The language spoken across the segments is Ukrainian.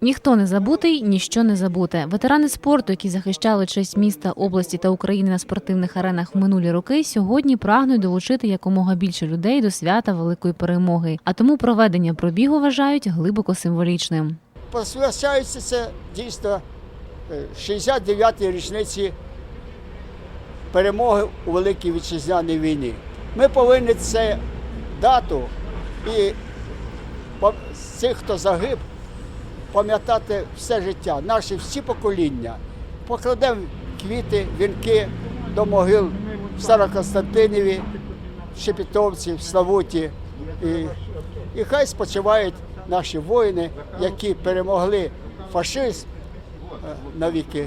Ніхто не забутий, ніщо не забуте. Ветерани спорту, які захищали честь міста, області та України на спортивних аренах в минулі роки, сьогодні прагнуть долучити якомога більше людей до свята великої перемоги. А тому проведення пробігу вважають глибоко символічним. Посвящається це дійсно е, 69-й річниці перемоги у Великій Вітчизняній війні. Ми повинні це дату і цих, хто загиб, пам'ятати все життя, наші всі покоління. Покладемо квіти, вінки до могил в Староконстантиніві, в Шепетовці, в Славуті. І, і хай спочивають наші воїни, які перемогли фашизм е, навіки.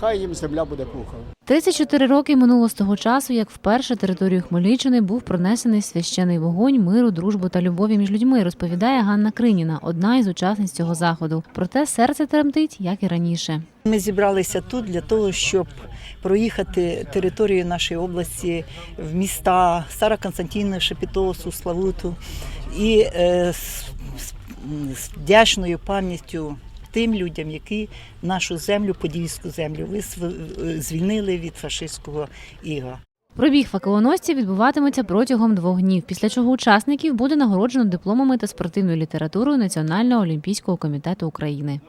Хай їм земля буде пухом. 34 роки минуло з того часу, як вперше територію Хмельниччини був пронесений священий вогонь миру, дружби та любові між людьми, розповідає Ганна Криніна, одна із учасниць цього заходу. Проте серце тремтить, як і раніше. Ми зібралися тут для того, щоб проїхати територію нашої області в міста Стара Константина, Шепетовсу, Славуту і е, з вдячною пам'яттю тим людям, які нашу землю, подільську землю, звільнили від фашистського іга. Пробіг факелоносців відбуватиметься протягом двох днів, після чого учасників буде нагороджено дипломами та спортивною літературою Національного олімпійського комітету України.